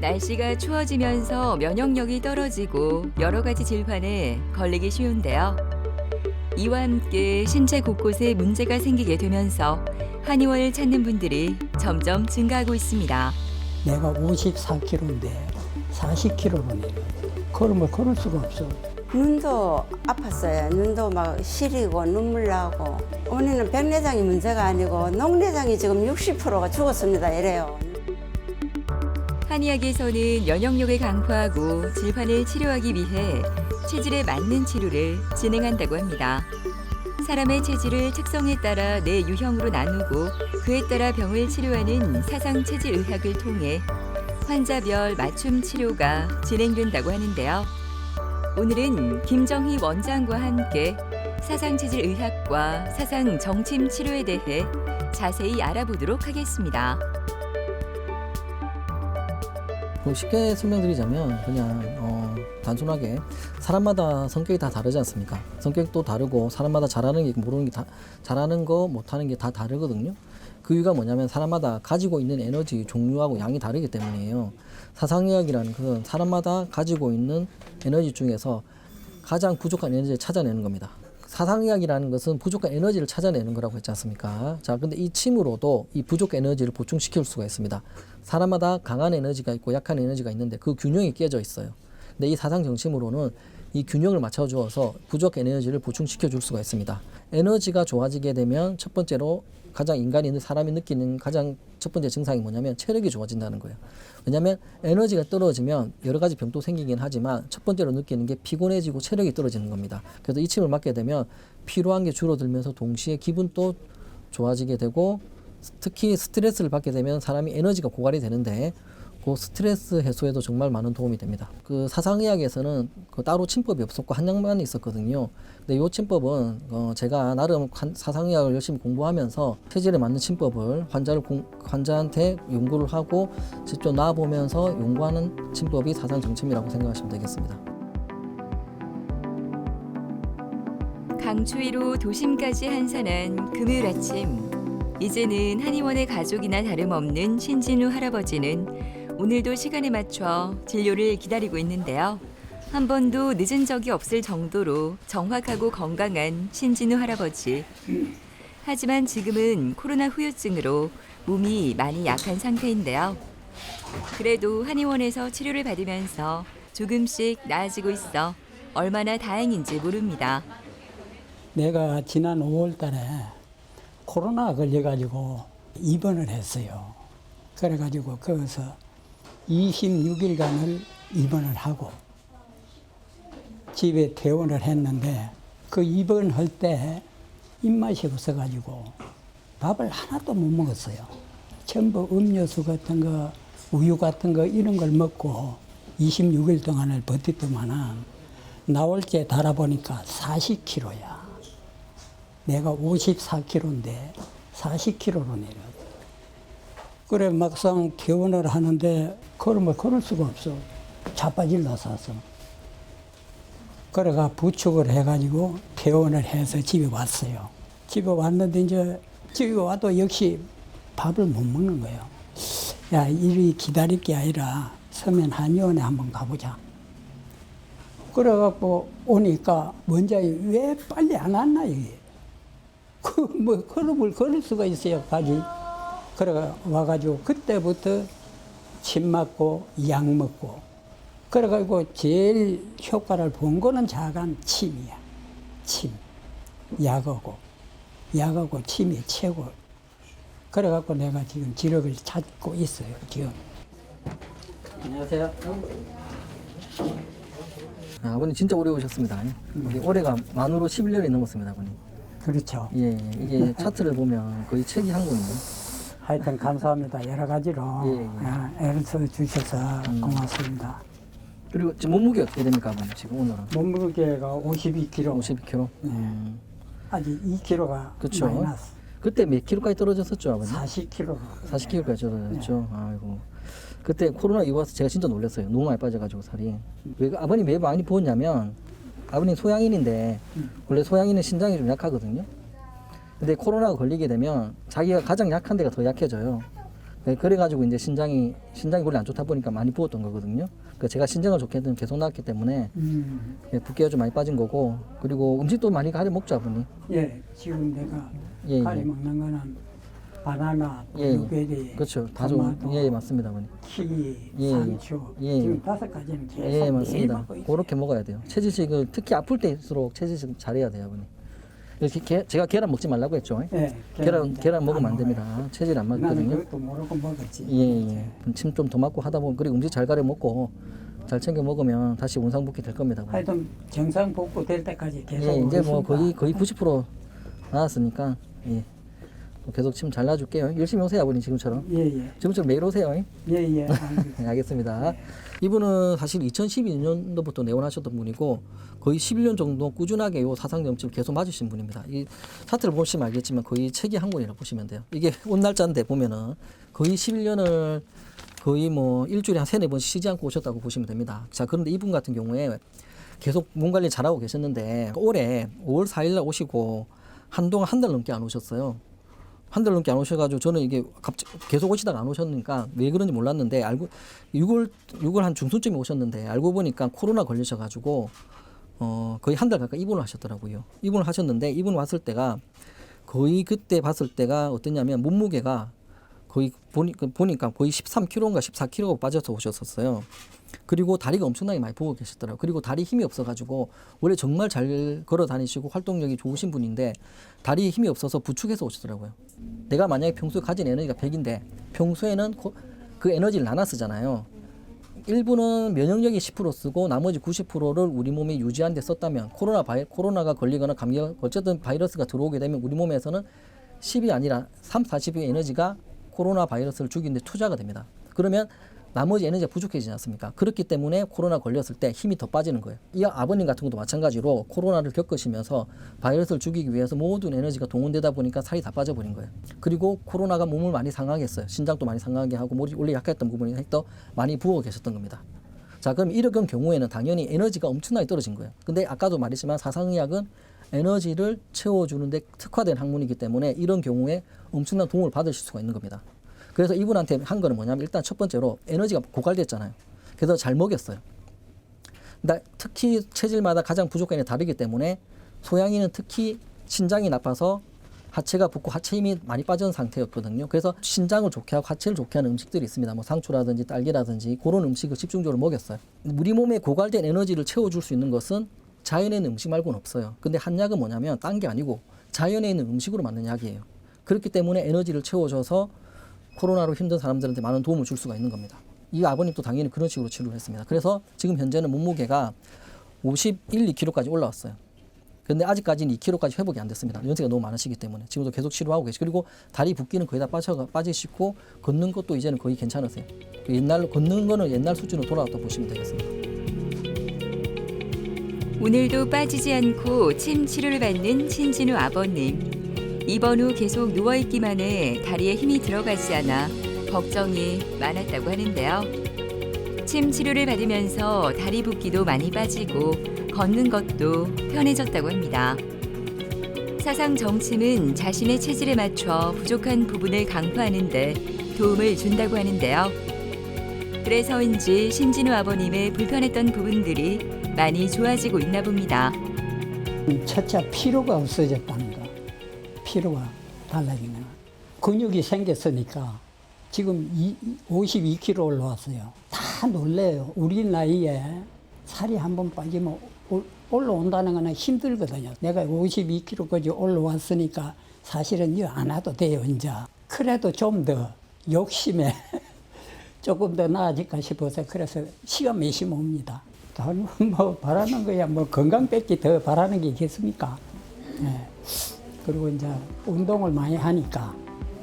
날씨가 추워지면서 면역력이 떨어지고 여러 가지 질환에 걸리기 쉬운데요. 이와 함께 신체 곳곳에 문제가 생기게 되면서 한의원을 찾는 분들이 점점 증가하고 있습니다. 내가 54kg인데 40kg로 내려. 걸으면 걸을 수가 없어. 눈도 아팠어요. 눈도 막 시리고 눈물 나고. 어머니는 백내장이 문제가 아니고 녹내장이 지금 60%가 죽었습니다. 이래요. 한의학에서는 면역력을 강화하고 질환을 치료하기 위해 체질에 맞는 치료를 진행한다고 합니다. 사람의 체질을 특성에 따라 내 유형으로 나누고 그에 따라 병을 치료하는 사상 체질 의학을 통해 환자별 맞춤 치료가 진행된다고 하는데요. 오늘은 김정희 원장과 함께 사상 체질 의학과 사상 정침 치료에 대해 자세히 알아보도록 하겠습니다. 뭐 쉽게 설명드리자면 그냥 어, 단순하게 사람마다 성격이 다 다르지 않습니까? 성격도 다르고 사람마다 잘하는 게 모르는 게 다 잘하는 거 못하는 게 다 다르거든요. 그 이유가 뭐냐면 사람마다 가지고 있는 에너지 종류하고 양이 다르기 때문이에요. 사상의학이라는 것은 사람마다 가지고 있는 에너지 중에서 가장 부족한 에너지를 찾아내는 겁니다. 사상의학이라는 것은 부족한 에너지를 찾아내는 거라고 했지 않습니까? 자, 근데 이 침으로도 이 부족 에너지를 보충시킬 수가 있습니다. 사람마다 강한 에너지가 있고 약한 에너지가 있는데 그 균형이 깨져 있어요. 근데 이 사상 정침으로는 이 균형을 맞춰 주어서 부족 에너지를 보충시켜 줄 수가 있습니다. 에너지가 좋아지게 되면 첫 번째로 가장 인간이 사람이 느끼는 가장 첫 번째 증상이 뭐냐면 체력이 좋아진다는 거예요. 왜냐하면 에너지가 떨어지면 여러 가지 병도 생기긴 하지만 첫 번째로 느끼는 게 피곤해지고 체력이 떨어지는 겁니다. 그래서 이 침을 맞게 되면 피로한 게 줄어들면서 동시에 기분도 좋아지게 되고 특히 스트레스를 받게 되면 사람이 에너지가 고갈이 되는데 그 스트레스 해소에도 정말 많은 도움이 됩니다. 그 사상의학에서는 그 따로 침법이 없었고 한약만 있었거든요. 근데 이 침법은 어 제가 나름 한- 사상의학을 열심히 공부하면서 체질에 맞는 침법을 환자를 공- 환자한테 연구를 하고 직접 놔보면서 연구하는 침법이 사상 정침이라고 생각하시면 되겠습니다. 강추위로 도심까지 한산한 금요일 아침. 이제는 한의원의 가족이나 다름없는 신진우 할아버지는 오늘도 시간에 맞춰 진료를 기다리고 있는데요. 한 번도 늦은 적이 없을 정도로 정확하고 건강한 신진우 할아버지. 하지만 지금은 코로나 후유증으로 몸이 많이 약한 상태인데요. 그래도 한의원에서 치료를 받으면서 조금씩 나아지고 있어 얼마나 다행인지 모릅니다. 내가 지난 5월 달에 코로나 걸려가지고 입원을 했어요. 그래가지고 거기서 26일간을 입원을 하고 집에 퇴원을 했는데 그 입원할 때 입맛이 없어가지고 밥을 하나도 못 먹었어요. 전부 음료수 같은 거, 우유 같은 거 이런 걸 먹고 26일 동안을 버티더만은 나올 때 달아보니까 40kg야. 내가 54kg인데 40kg로 내려. 그래 막상 퇴원을 하는데 걸으면 걸을 수가 없어. 자빠질러 사서. 그래가 부축을 해가지고 퇴원을 해서 집에 왔어요. 집에 왔는데 이제 집에 와도 역시 밥을 못 먹는 거예요. 야, 이리 기다릴 게 아니라 서면 한의원에 한번 가보자. 그래갖고 오니까 원장이 왜 빨리 안 왔나, 여기. 그, 뭐, 걸음을 걸을 수가 있어요, 가지. 그래가 와가지고 그때부터 침 맞고 약 먹고. 그래가지고 제일 효과를 본 거는 자간 침이야. 침. 약하고. 약하고 침이 최고. 그래갖고 내가 지금 지력을 찾고 있어요, 지금. 안녕하세요. 아, 아버님 진짜 오래 오셨습니다. 우리 올해가 만으로 11년이 넘었습니다, 아버님. 그렇죠. 예, 예. 이게 차트를 보면 거의 책이 한 권이에요. 하여튼 감사합니다. 여러 가지로 예, 예. 아, 애를 써 주셔서 음. 고맙습니다. 그리고 지금 몸무게 어떻게 됩니까, 아버님? 지금 오늘은 몸무게가 52kg. 52kg. 음. 아직 2kg가 그쵸. 마이너스. 그때 몇 킬로까지 떨어졌었죠, 아버님? 40kg. 40kg까지 떨어졌죠. 아이고. 그때 코로나 이후 와서 제가 진짜 놀랐어요. 너무 많이 빠져가지고 살이. 왜 아버님 왜 많이 부었냐면 아버님 소양인인데 원래 소양인은 신장이 좀 약하거든요. 근데 코로나가 걸리게 되면 자기가 가장 약한 데가 더 약해져요. 네, 그래가지고 이제 신장이 신장이 원래 안 좋다 보니까 많이 부었던 거거든요. 그 제가 신장을 좋게 했더니 계속 나왔기 때문에 음. 예, 붓기가 좀 많이 빠진 거고 그리고 음식도 많이 가려 먹죠 아버님. 예, 지금 내가 예, 가리 예. 먹는 거는 바나나, 예, 예. 블루베리, 그렇죠. 다 좀, 토마토, 예, 예, 맞습니다, 아버님. 키위, 예, 예. 상추 예, 예. 지금 다섯 가지는 계속 예, 매일 맞습니다. 먹고 있어요. 그렇게 먹어야 돼요. 체질식을 특히 아플 때일수록 체질식 잘해야 돼요, 아버님. 이렇게 게, 제가 계란 먹지 말라고 했죠. 예, 계란 계란 먹으면 안. 됩니다. 체질 안 나는 맞거든요. 그것도 모르고 먹었지. 예, 예. 침 좀 더 맞고 하다 보면 그리고 음식 잘 가려 먹고 잘 챙겨 먹으면 다시 원상복귀 될 겁니다. 아버님. 하여튼 정상 복구 될 때까지 계속 예, 이제 뭐. 거의 거의 90% 나왔으니까 예. 뭐 계속 침잘 놔줄게요. 열심히 오세요, 아버님 지금처럼. 예, 예, 지금처럼 매일 오세요. 예, 예. 알겠습니다. 네, 알겠습니다. 이분은 사실 2012년도부터 내원하셨던 분이고 거의 11년 정도 꾸준하게 요 사상 염증을 계속 맞으신 분입니다. 이 사태를 보시면 알겠지만 거의 책이 한 권이라고 보시면 돼요. 이게 온 날짜인데 보면은 거의 11년을 거의 뭐 일주일에 한 세네 번씩 쉬지 않고 오셨다고 보시면 됩니다. 자, 그런데 이분 같은 경우에 계속 몸 관리 잘하고 계셨는데 올해 5월 4일 날 오시고 한동안 한 달 넘게 안 오셨어요. 한 달 넘게 안 오셔가지고 저는 이게 갑자기 계속 오시다가 안 오셨으니까 왜 그런지 몰랐는데 알고 6월 6월 한 중순쯤에 오셨는데 알고 보니까 코로나 걸리셔가지고 어 거의 한 달 가까이 입원을 하셨더라고요. 입원을 하셨는데 입원 왔을 때가 거의 그때 봤을 때가 어땠냐면 몸무게가 거의 보니, 그 보니까 거의 13kg인가 14kg가 빠져서 오셨었어요. 그리고 다리가 엄청나게 많이 부어 계셨더라고요. 그리고 다리 힘이 없어가지고 원래 정말 잘 걸어 다니시고 활동력이 좋으신 분인데 다리에 힘이 없어서 부축해서 오시더라고요. 내가 만약에 평소에 가진 에너지가 100인데 평소에는 고- 그 에너지를 나눠 쓰잖아요. 일부는 면역력이 10% 쓰고 나머지 90%를 우리 몸이 유지하는 데 썼다면 코로나 바이 코로나가 걸리거나 감기 어쨌든 바이러스가 들어오게 되면 우리 몸에서는 10이 아니라 3, 40의 에너지가 코로나 바이러스를 죽이는 데 투자가 됩니다. 그러면 나머지 에너지가 부족해지지 않습니까? 그렇기 때문에 코로나 걸렸을 때 힘이 더 빠지는 거예요. 이 아버님 같은 것도 마찬가지로 코로나를 겪으시면서 바이러스를 죽이기 위해서 모든 에너지가 동원되다 보니까 살이 다 빠져버린 거예요. 그리고 코로나가 몸을 많이 상하게 했어요. 신장도 많이 상하게 하고 머리 원래 약했던 부분이 더 많이 부어 계셨던 겁니다. 자, 그럼 이런 경우에는 당연히 에너지가 엄청나게 떨어진 거예요. 근데 아까도 말했지만 사상의학은 에너지를 채워주는데 특화된 학문이기 때문에 이런 경우에 엄청난 도움을 받으실 수가 있는 겁니다. 그래서 이분한테 한 거는 뭐냐면 일단 첫 번째로 에너지가 고갈됐잖아요. 그래서 잘 먹였어요. 특히 체질마다 가장 부족한 게 다르기 때문에 소양이는 특히 신장이 나빠서 하체가 붓고 하체 힘이 많이 빠진 상태였거든요. 그래서 신장을 좋게 하고 하체를 좋게 하는 음식들이 있습니다. 뭐 상추라든지 딸기라든지 그런 음식을 집중적으로 먹였어요. 우리 몸에 고갈된 에너지를 채워줄 수 있는 것은 자연에 있는 음식 말고는 없어요. 근데 한약은 뭐냐면 딴 게 아니고 자연에 있는 음식으로 만든 약이에요. 그렇기 때문에 에너지를 채워줘서 코로나로 힘든 사람들한테 많은 도움을 줄 수가 있는 겁니다. 이 아버님도 당연히 그런 식으로 치료를 했습니다. 그래서 지금 현재는 몸무게가 51, 2kg까지 올라왔어요. 근데 아직까지는 2kg까지 회복이 안 됐습니다. 연세가 너무 많으시기 때문에 지금도 계속 치료하고 계시고 그리고 다리 붓기는 거의 다 빠져 빠지시고 걷는 것도 이제는 거의 괜찮으세요. 그 옛날 걷는 거는 옛날 수준으로 돌아왔다 보시면 되겠습니다. 오늘도 빠지지 않고 침 치료를 받는 신진우 아버님. 입원 후 계속 누워 있기만 해 다리에 힘이 들어가지 않아 걱정이 많았다고 하는데요. 침 치료를 받으면서 다리 붓기도 많이 빠지고 걷는 것도 편해졌다고 합니다. 사상 정침은 자신의 체질에 맞춰 부족한 부분을 강화하는데 도움을 준다고 하는데요. 그래서인지 신진우 아버님의 불편했던 부분들이 많이 좋아지고 있나 봅니다. 첫째 피로가 없어졌다는 거. 피로가 달라진 거는. 근육이 생겼으니까 지금 이, 52kg 올라왔어요. 다 놀래요. 우리 나이에 살이 한 번 빠지면 올- 올라온다는 거는 힘들거든요. 내가 52kg까지 올라왔으니까 사실은 이거 안 와도 돼요, 이제. 그래도 좀 더 욕심에 조금 더 나아질까 싶어서 그래서 시간 매시면 옵니다. 다른 뭐 바라는 거야 뭐 건강 뺏기 더 바라는 게 있겠습니까? 예. 그리고 이제 운동을 많이 하니까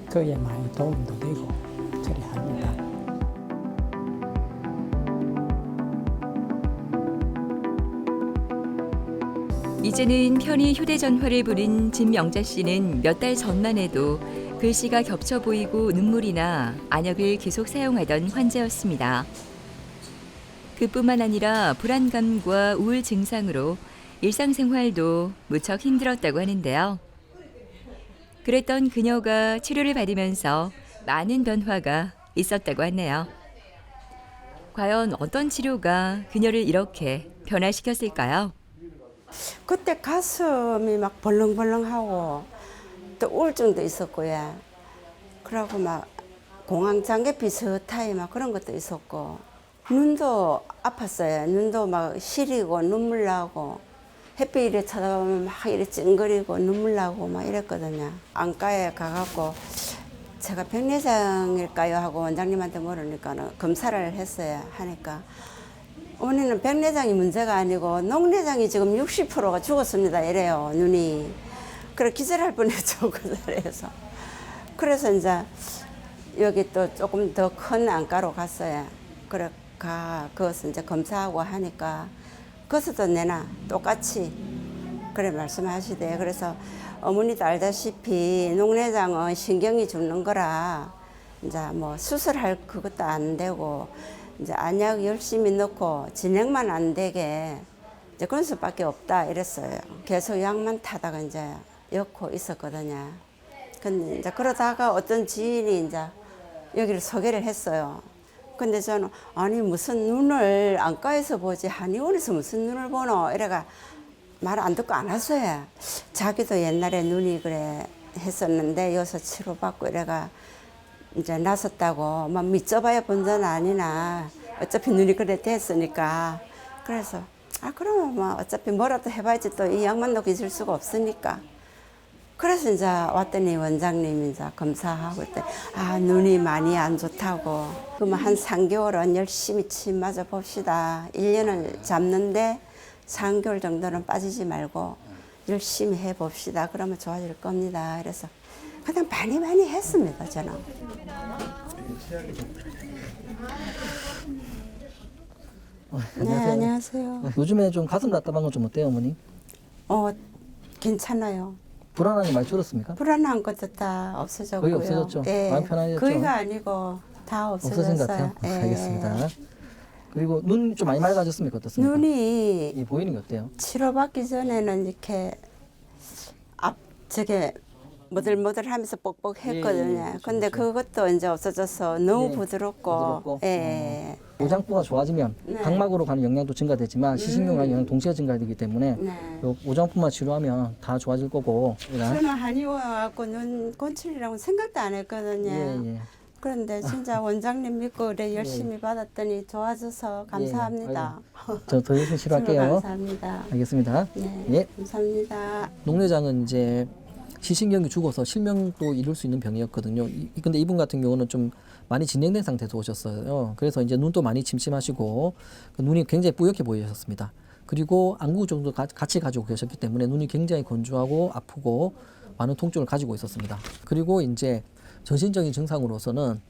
그에 많이 도움도 되고 그래 합니다. 이제는 편히 휴대전화를 부른 진명자 씨는 몇 달 전만 해도 글씨가 겹쳐 보이고 눈물이 나 안약을 계속 사용하던 환자였습니다. 그뿐만 아니라 불안감과 우울 증상으로 일상생활도 무척 힘들었다고 하는데요. 그랬던 그녀가 치료를 받으면서 많은 변화가 있었다고 하네요. 과연 어떤 치료가 그녀를 이렇게 변화시켰을까요? 그때 가슴이 막 벌렁벌렁하고 또 우울증도 있었고요. 그러고 막 공황장애 비슷하게 막 그런 것도 있었고 눈도 아팠어요. 눈도 막 시리고 눈물 나고 햇빛 이래 쳐다보면 막 이래 찡그리고 눈물 나고 막 이랬거든요. 안과에 가갖고 제가 백내장일까요 하고 원장님한테 물으니까는 검사를 했어요. 하니까 어머니는 백내장이 문제가 아니고 녹내장이 지금 60%가 죽었습니다. 이래요, 눈이. 그래, 기절할 뻔했죠, 그 자리에서. 그래서 이제 여기 또 조금 더 큰 안과로 갔어요. 그래, 가, 거기서 이제 검사하고 하니까, 거기서도 내나 똑같이 그래 말씀하시대. 그래서 어머니도 알다시피 녹내장은 신경이 죽는 거라 이제 뭐 수술할 그것도 안 되고 이제 안약 열심히 넣고 진행만 안 되게 이제 그런 수밖에 없다 이랬어요. 계속 약만 타다가 이제 엮고 있었거든요. 근데 이제 그러다가 어떤 지인이 이제 여기를 소개를 했어요. 근데 저는 아니 무슨 눈을 안과에서 보지? 한의원에서 무슨 눈을 보노? 이래가 말 안 듣고 안 왔어요. 자기도 옛날에 눈이 그래 했었는데 여기서 치료받고 이래가 이제 나섰다고 막 믿져봐야 본전 아니나. 어차피 눈이 그래 됐으니까. 그래서 아 그러면 뭐 어차피 뭐라도 해봐야지. 또 이 약만 놓고 있을 수가 없으니까 그래서 이제 왔더니 원장님이 이제 검사하고 때, 아, 눈이 많이 안 좋다고. 그러면 한 3개월은 열심히 침 맞아 봅시다. 1년을 잡는데 3개월 정도는 빠지지 말고 열심히 해 봅시다. 그러면 좋아질 겁니다. 그래서 그냥 많이 많이 했습니다, 저는. 어, 네, 안녕하세요. 요즘에 좀 가슴 답답한 건 좀 어때요, 어머니? 어, 괜찮아요. 불안함이 많이 줄었습니까? 불안한 것도 다 없어졌고요. 거의 없어졌죠? 예, 마음 편안해졌죠? 거의가 아니고 다 없어졌어요. 없어진 것 같아요. 예. 알겠습니다. 그리고 눈 좀 많이 맑아졌습니까? 어떻습니까? 눈이 이 보이는 게 어때요? 치료받기 전에는 이렇게 앞 저게 모들모들하면서 뻑뻑했거든요. 예, 예, 근데. 그것도 이제 없어져서 너무 예, 부드럽고, 부드럽고. 예. 오장부가 좋아지면 네. 각막으로 가는 영향도 증가되지만 시신경에 가는 영향 동시에 증가되기 때문에 네. 요 오장부만 치료하면 다 좋아질 거고. 그러니까 저는 한의원 와갖고 눈 건출이라고 생각도 안 했거든요. 예, 예. 그런데 진짜 원장님 믿고 그래 열심히 받았더니 좋아져서 감사합니다. 저더 열심히 치료할게요. 감사합니다. 알겠습니다. 네, 예. 감사합니다. 녹내장은 이제 시신경이 죽어서 실명도 이룰 수 있는 병이었거든요. 이, 근데 이분 같은 경우는 좀 많이 진행된 상태에서 오셨어요. 그래서 이제 눈도 많이 침침하시고 그 눈이 굉장히 뿌옇게 보이셨습니다. 그리고 안구 정도 가- 같이 가지고 계셨기 때문에 눈이 굉장히 건조하고 아프고 많은 통증을 가지고 있었습니다. 그리고 이제 전신적인 증상으로서는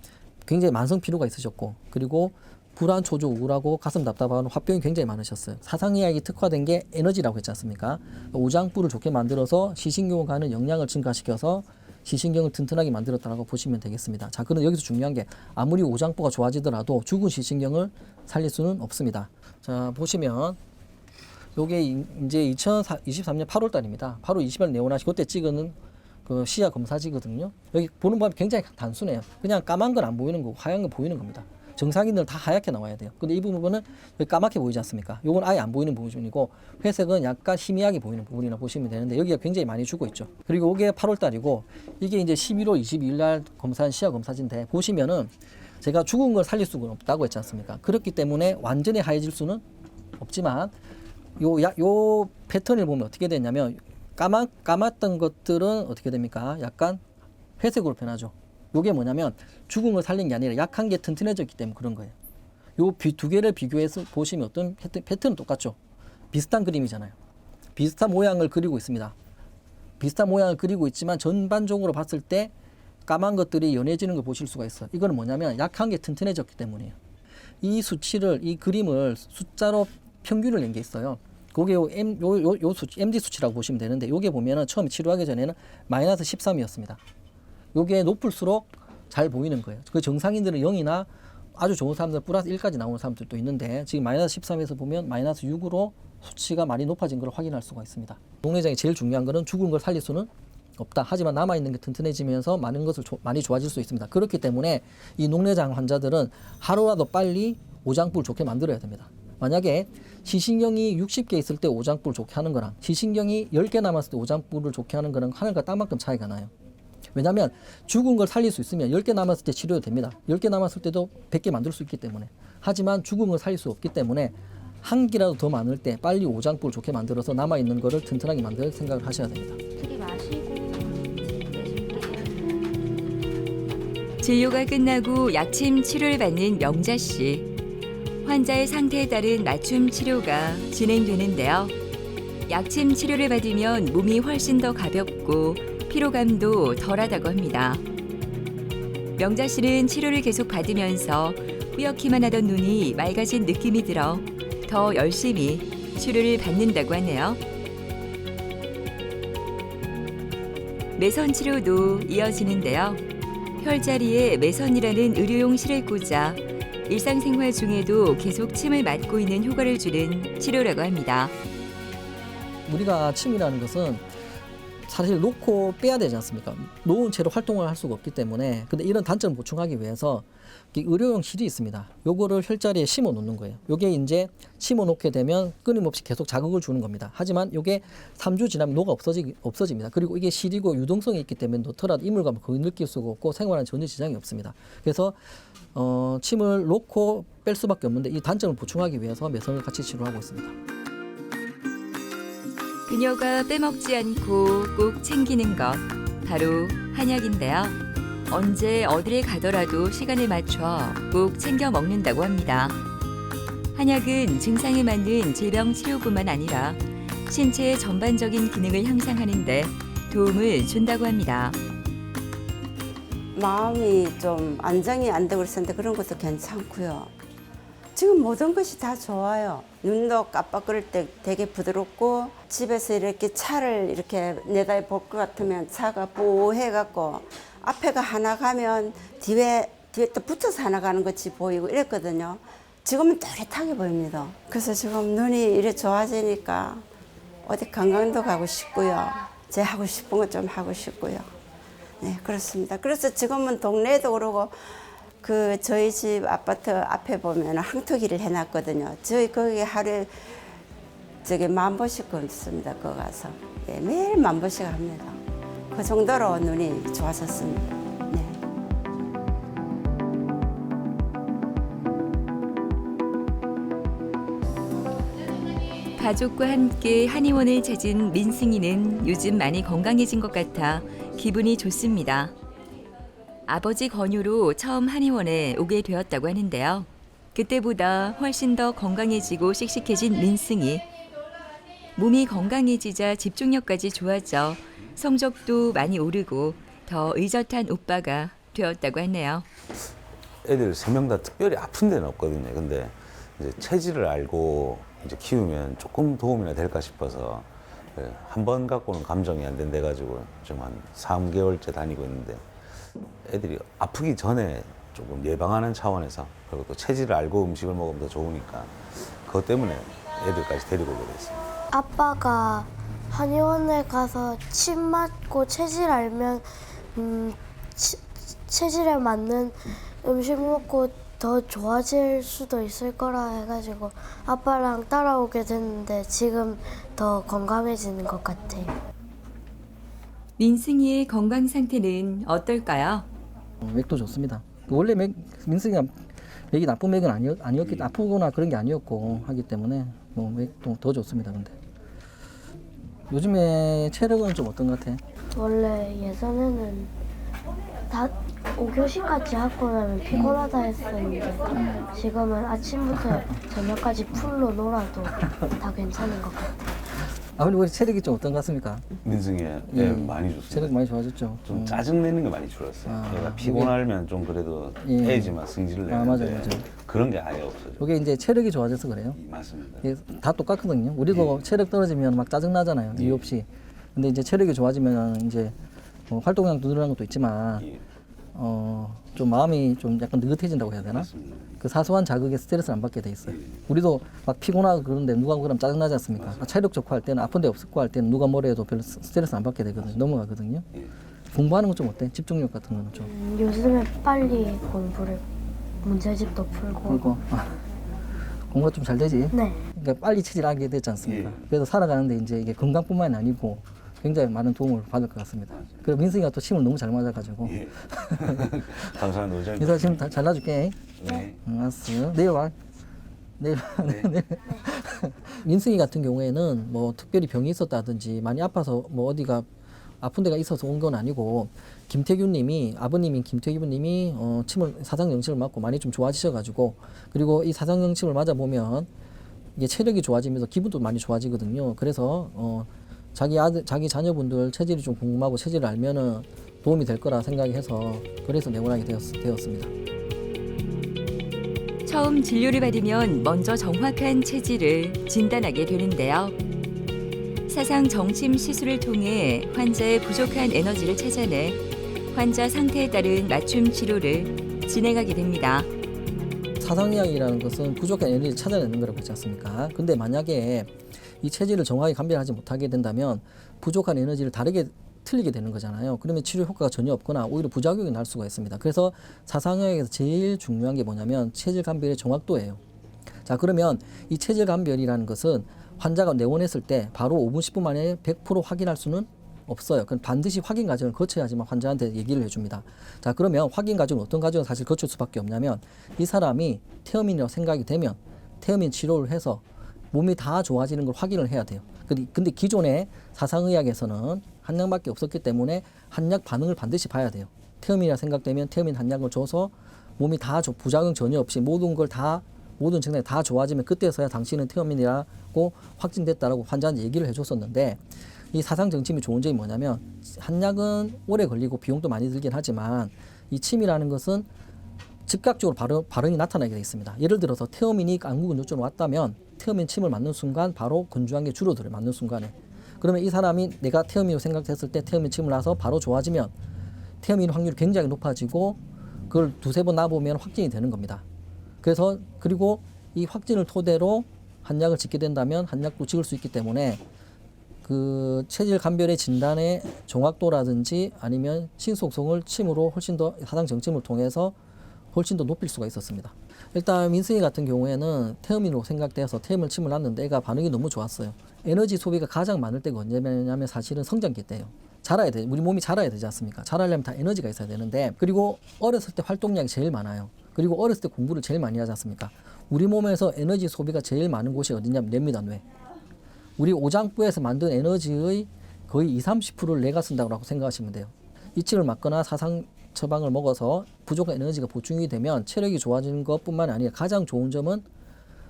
굉장히 만성 피로가 있으셨고 그리고 불안, 초조, 우울하고 가슴 답답한 화병이 굉장히 많으셨어요. 사상의학이 특화된 게 에너지라고 했지 않습니까? 오장부를 좋게 만들어서 시신경을 가는 영향을 증가시켜서 시신경을 튼튼하게 만들었다고 보시면 되겠습니다. 자, 그런데 여기서 중요한 게 아무리 오장부가 좋아지더라도 죽은 시신경을 살릴 수는 없습니다. 자, 보시면 요게 이- 이제 2023년 8월 달입니다. 8월 20일 네오나시 그때 찍은 그 시야 검사지거든요. 여기 보는 방법이 굉장히 단순해요. 그냥 까만 건 안 보이는 거고 하얀 건 보이는 겁니다. 정상인들 다 하얗게 나와야 돼요. 근데 이 부분은 까맣게 보이지 않습니까? 요건 아예 안 보이는 부분이고 회색은 약간 희미하게 보이는 부분이나 보시면 되는데 여기가 굉장히 많이 주고 있죠. 그리고 이게 8월 달이고 이게 이제 11월 22일 날 검사한 시야 검사지인데 보시면은 제가 죽은 걸 살릴 수가 없다고 했지 않습니까? 그렇기 때문에 완전히 하얘질 수는 없지만 요, 야, 요 패턴을 보면 어떻게 되냐면 까만, 까맣던 것들은 어떻게 됩니까? 약간 회색으로 변하죠. 요게 뭐냐면 걸 살린 게 아니라 약한 게 튼튼해졌기 때문에 그런 거예요. 요 두 개를 비교해서 보시면 어떤 패턴, 패턴은 똑같죠. 비슷한 그림이잖아요. 비슷한 모양을 그리고 있습니다. 비슷한 모양을 그리고 있지만 전반적으로 봤을 때 까만 것들이 연해지는 걸 보실 수가 있어요. 이거는 뭐냐면 약한 게 튼튼해졌기 때문이에요. 이 수치를 이 그림을 숫자로 평균을 낸 게 있어요. 그게 요, M, 요, 요, 요 수치, MD 수치라고 보시면 되는데 요게 보면은 처음 치료하기 전에는 마이너스 13이었습니다. 요게 높을수록 잘 보이는 거예요. 그 정상인들은 0이나 아주 좋은 사람들 플러스 1까지 나오는 사람들도 있는데 지금 마이너스 13에서 보면 마이너스 6으로 수치가 많이 높아진 걸 확인할 수가 있습니다. 녹내장이 제일 중요한 거는 죽은 걸 살릴 수는 없다. 하지만 남아 있는 게 튼튼해지면서 많은 것을 조- 많이 좋아질 수 있습니다. 그렇기 때문에 이 녹내장 환자들은 하루라도 빨리 오장불 좋게 만들어야 됩니다. 만약에 시신경이 60개 있을 때 오장불 좋게 하는 거랑 시신경이 10개 남았을 때 오장불을 좋게 하는 거랑 하늘과 땅만큼 차이가 나요. 왜냐하면 죽은 걸 살릴 수 있으면 10개 남았을 때 치료도 됩니다. 10개 남았을 때도 100개 만들 수 있기 때문에. 하지만 죽은 걸 살릴 수 없기 때문에 한 끼라도 더 많을 때 빨리 오장불 좋게 만들어서 남아 있는 거를 튼튼하게 만들 생각을 하셔야 됩니다. 진료가 끝나고 약침 치료를 받는 명자 씨. 환자의 상태에 따른 맞춤 치료가 진행되는데요. 약침 치료를 받으면 몸이 훨씬 더 가볍고 피로감도 덜하다고 합니다. 명자 씨는 치료를 계속 받으면서 뿌옇기만 하던 눈이 맑아진 느낌이 들어 더 열심히 치료를 받는다고 하네요. 매선 치료도 이어지는데요. 혈자리에 매선이라는 의료용 실을 꽂아 일상생활 중에도 계속 침을 맞고 있는 효과를 주는 치료라고 합니다. 우리가 침이라는 것은 사실 놓고 빼야 되지 않습니까? 놓은 채로 활동을 할 수가 없기 때문에 근데 이런 단점을 보충하기 위해서 이 의료용 실이 있습니다. 요거를 혈자리에 심어 놓는 거예요. 요게 이제 심어 놓게 되면 끊임없이 계속 자극을 주는 겁니다. 하지만 요게 3주 지나면 녹아 없어지, 없어집니다. 그리고 이게 실이고 유동성이 있기 때문에 놓더라도 이물감을 거의 느낄 수가 없고 생활에 전혀 지장이 없습니다. 그래서 어, 침을 놓고 뺄 수밖에 없는데 이 단점을 보충하기 위해서 매선을 같이 치료하고 있습니다. 그녀가 빼먹지 않고 꼭 챙기는 것 바로 한약인데요. 언제 어디를 가더라도 시간을 맞춰 꼭 챙겨 먹는다고 합니다. 한약은 증상에 맞는 질병 치료뿐만 아니라 신체의 전반적인 기능을 향상하는데 도움을 준다고 합니다. 마음이 좀 안정이 안 되고 그랬었는데 그런 것도 괜찮고요. 지금 모든 것이 다 좋아요. 눈도 깜빡거릴 때 되게 부드럽고 집에서 이렇게 차를 이렇게 내다 볼 것 같으면 차가 뽀해갖고 앞에가 하나 가면 뒤에 뒤에 또 붙어서 하나 가는 것이 보이고 이랬거든요. 지금은 또렷하게 보입니다. 그래서 지금 눈이 이래 좋아지니까 어디 관광도 가고 싶고요. 제 하고 싶은 거 좀 하고 싶고요. 네, 그렇습니다. 그래서 지금은 동네에도 그러고 그 저희 집 아파트 앞에 보면 항토기를 해놨거든요. 저희 거기 하루에 저기 만 번씩 걷습니다. 거 가서 예, 매일 만 번씩 합니다. 그 정도로 눈이 좋아졌습니다. 네. 가족과 함께 한의원을 찾은 민승이는 요즘 많이 건강해진 것 같아 기분이 좋습니다. 아버지 권유로 처음 한의원에 오게 되었다고 하는데요. 그때보다 훨씬 더 건강해지고 씩씩해진 민승이. 몸이 건강해지자 집중력까지 좋아져 성적도 많이 오르고 더 의젓한 오빠가 되었다고 하네요. 애들 세 명 다 특별히 아픈 데는 없거든요. 근데 이제 체질을 알고 이제 키우면 조금 도움이나 될까 싶어서 한 번 갖고는 감정이 안 된대 가지고 지금 한 3개월째 다니고 있는데 애들이 아프기 전에 조금 예방하는 차원에서 그리고 또 체질을 알고 음식을 먹으면 더 좋으니까 그것 때문에 애들까지 데리고 오게 됐습니다. 아빠가 한의원에 가서 침 맞고 체질 알면 음, 치- 체질에 맞는 음식 먹고 더 좋아질 수도 있을 거라 해가지고 아빠랑 따라오게 됐는데 지금 더 건강해지는 것 같아요. 민승이의 건강 상태는 어떨까요? 어, 맥도 좋습니다. 원래 맥, 민승이가 맥이 나쁜 맥은 아니었, 아니었기 아프거나 그런 게 아니었고 하기 때문에 뭐 맥도 더 좋습니다. 근데 요즘에 체력은 좀 어떤 것 같아? 원래 예전에는 다 5교시까지 하고 나면 피곤하다 했었는데 지금은 아침부터 저녁까지 풀로 놀아도 다 괜찮은 것 같아요. 아버님 우리 체력이 좀 어떤 것 같습니까? 민승이 애 예. 많이 좋습니다. 체력 많이 좋아졌죠. 좀 음. 짜증 내는 게 많이 줄었어요. 아, 얘가 피곤하면 좀 그래도 예. 애지만 승질을 아, 내는데 맞아요, 맞아요. 그런 게 아예 없어져. 이게 이제 체력이 좋아져서 그래요. 맞습니다. 이게 다 똑같거든요. 우리도 체력 떨어지면 막 짜증 나잖아요. 이유 없이. 근데 이제 체력이 좋아지면 이제 뭐 활동량도 늘어나는 것도 있지만 예. 어, 좀 마음이 좀 약간 느긋해진다고 해야 되나? 그 사소한 자극에 스트레스를 안 받게 돼 있어요. 우리도 막 피곤하고 그런데 누가 그러면 짜증나지 않습니까? 아, 체력 좋고 할 때는 아픈 데 없고 할 때는 누가 뭐래 해도 별로 스- 스트레스 안 받게 되거든요. 넘어가거든요. 공부하는 건 좀 어때? 집중력 같은 거는 좀. 음, 요즘에 빨리 공부를 문제집도 풀고. 그리고 아, 공부가 좀 잘 되지? 네. 그러니까 빨리 체질하게 됐지 않습니까? 그래서 살아가는데 이제 이게 건강뿐만이 아니고 굉장히 많은 도움을 받을 것 같습니다. 그리고 민승이가 또 침을 너무 잘 맞아가지고 감사합니다, 노장님. 민승아 침다 잘라줄게. 네. 응, 알았어. 내일 와. 내일 와. 내일. 민승이 같은 경우에는 뭐 특별히 병이 있었다든지 많이 아파서 뭐 어디가 아픈 데가 있어서 온 건 아니고 김태균님이 아버님인 김태균님이 어, 침을 사상정침을 맞고 많이 좀 좋아지셔가지고 그리고 이 사상정침을 맞아 보면 이게 체력이 좋아지면서 기분도 많이 좋아지거든요. 그래서 어, 자기 아들, 자기 자녀분들 체질이 좀 궁금하고 체질을 알면은 도움이 될 거라 생각해서 그래서 내보내게 되었, 되었습니다. 처음 진료를 받으면 먼저 정확한 체질을 진단하게 되는데요. 사상 정침 시술을 통해 환자의 부족한 에너지를 찾아내 환자 상태에 따른 맞춤 치료를 진행하게 됩니다. 사상이야기라는 것은 부족한 에너지를 찾아내는 거라고 했지 않습니까? 근데 만약에 이 체질을 정확히 감별하지 못하게 된다면 부족한 에너지를 다르게 틀리게 되는 거잖아요. 그러면 치료 효과가 전혀 없거나 오히려 부작용이 날 수가 있습니다. 그래서 사상의학에서 제일 중요한 게 뭐냐면 체질 감별의 정확도예요. 자 그러면 이 체질 감별이라는 것은 환자가 내원했을 때 바로 5분 10분 만에 100% 확인할 수는 없어요. 그건 반드시 확인 과정을 거쳐야지만 환자한테 얘기를 해줍니다. 자 그러면 확인 과정은 어떤 과정을 사실 거칠 수밖에 없냐면 이 사람이 태음인이라고 생각이 되면 태음인 치료를 해서 몸이 다 좋아지는 걸 확인을 해야 돼요. 근데, 기존의 사상의학에서는 한약밖에 없었기 때문에 한약 반응을 반드시 봐야 돼요. 태음이라 생각되면 태음인 한약을 줘서 몸이 다 조- 부작용 전혀 없이 모든 걸 다 모든 증상이 다 좋아지면 그때서야 당신은 태음인이라고 확진됐다라고 환자한테 얘기를 해줬었는데 이 사상 정침이 좋은 점이 뭐냐면 한약은 오래 걸리고 비용도 많이 들긴 하지만 이 침이라는 것은 즉각적으로 발응, 발응이 나타나게 되어 있습니다. 예를 들어서 태어민이 안구근육적으로 왔다면 태어민 침을 맞는 순간 바로 건조한 게 줄어들어요. 맞는 순간에. 그러면 이 사람이 내가 태어민으로 생각했을 때 태어민 침을 놔서 바로 좋아지면 태어민 확률이 굉장히 높아지고 그걸 두세 번 놔보면 확진이 되는 겁니다. 그래서 그리고 이 확진을 토대로 한약을 짓게 된다면 한약도 찍을 수 있기 때문에 그 체질 감별의 진단의 정확도라든지 아니면 신속성을 침으로 훨씬 더 사상 정침을 통해서 훨씬 더 높일 수가 있었습니다. 일단 민승이 같은 경우에는 태음인으로 생각돼서 태음을 침을 놨는데 애가 반응이 너무 좋았어요. 에너지 소비가 가장 많을 때가 언제냐면 사실은 성장기 때예요. 자라야 돼. 우리 몸이 자라야 되지 않습니까? 자라려면 다 에너지가 있어야 되는데 그리고 어렸을 때 활동량이 제일 많아요. 그리고 어렸을 때 공부를 제일 많이 하지 않습니까? 우리 몸에서 에너지 소비가 제일 많은 곳이 어디냐면 뇌입니다. 뇌. 우리 오장부에서 만든 에너지의 거의 2, 30%를 뇌가 쓴다고 생각하시면 돼요. 이침을 맞거나 사상 처방을 먹어서 부족한 에너지가 보충이 되면 체력이 좋아지는 것뿐만 아니라 가장 좋은 점은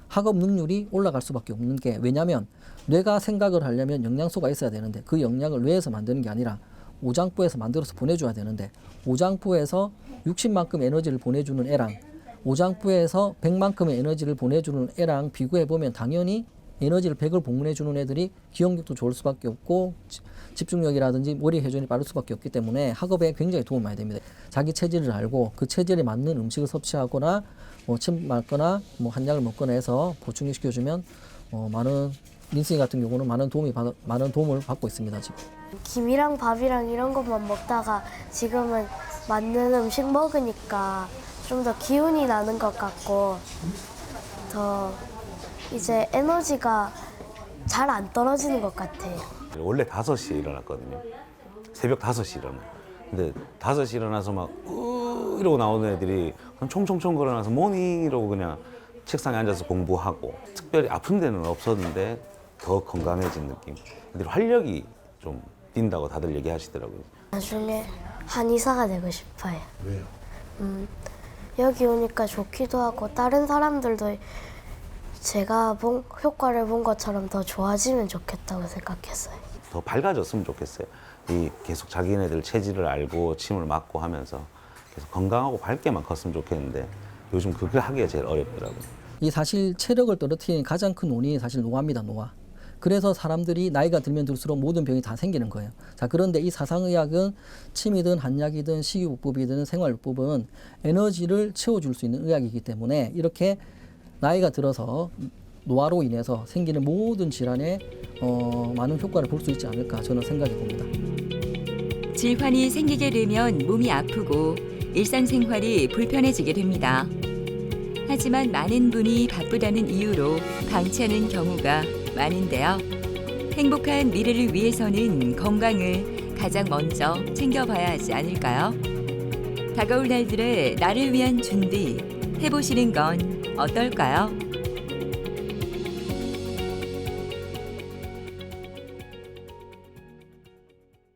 학업 능률이 올라갈 수밖에 없는 게 왜냐하면 뇌가 생각을 하려면 영양소가 있어야 되는데 그 영양을 뇌에서 만드는 게 아니라 오장부에서 만들어서 보내줘야 되는데 오장부에서 60만큼 에너지를 보내주는 애랑 오장부에서 100만큼의 에너지를 보내주는 애랑 비교해 보면 당연히 에너지를 100을 보내주는 애들이 기억력도 좋을 수밖에 없고 지- 집중력이라든지 머리 회전이 빠를 수밖에 없기 때문에 학업에 굉장히 도움이 많이 됩니다. 자기 체질을 알고 그 체질에 맞는 음식을 섭취하거나 뭐 침 맞거나 뭐 한약을 먹거나 해서 보충 시켜주면 어, 많은 민승이 같은 경우는 많은 도움이 받, 많은 도움을 받고 있습니다 지금. 김이랑 밥이랑 이런 것만 먹다가 지금은 맞는 음식 먹으니까 좀 더 기운이 나는 것 같고 더 이제 에너지가 잘 안 떨어지는 것 같아요. 원래 5시에 일어났거든요. 새벽 5시에 일어나. 근데 5시에 일어나서 막, 으 이러고 나오는 애들이 그냥 총총총 걸어나서 모닝 이러고 그냥 책상에 앉아서 공부하고 특별히 아픈 데는 없었는데 더 건강해진 느낌. 애들이 활력이 좀 뛴다고 다들 얘기하시더라고요. 나중에 한의사가 되고 싶어요. 왜요? 음, 여기 오니까 좋기도 하고 다른 사람들도 제가 본 효과를 본 것처럼 더 좋아지면 좋겠다고 생각했어요. 더 밝아졌으면 좋겠어요. 이 계속 자기네들 체질을 알고 침을 맞고 하면서 계속 건강하고 밝게만 컸으면 좋겠는데 요즘 그게 하기가 제일 어렵더라고요. 이 사실 체력을 떨어뜨리는 가장 큰 원인이 사실 노화입니다. 노화. 그래서 사람들이 나이가 들면 들수록 모든 병이 다 생기는 거예요. 자, 그런데 이 사상의학은 침이든 한약이든 식이요법이든 생활요법은 에너지를 채워줄 수 있는 의학이기 때문에 이렇게 나이가 들어서 노화로 인해서 생기는 모든 질환에 어, 많은 효과를 볼 수 있지 않을까 저는 생각이 듭니다. 질환이 생기게 되면 몸이 아프고 일상생활이 불편해지게 됩니다. 하지만 많은 분이 바쁘다는 이유로 방치하는 경우가 많은데요. 행복한 미래를 위해서는 건강을 가장 먼저 챙겨봐야 하지 않을까요? 다가올 날들의 나를 위한 준비 해보시는 건 어떨까요?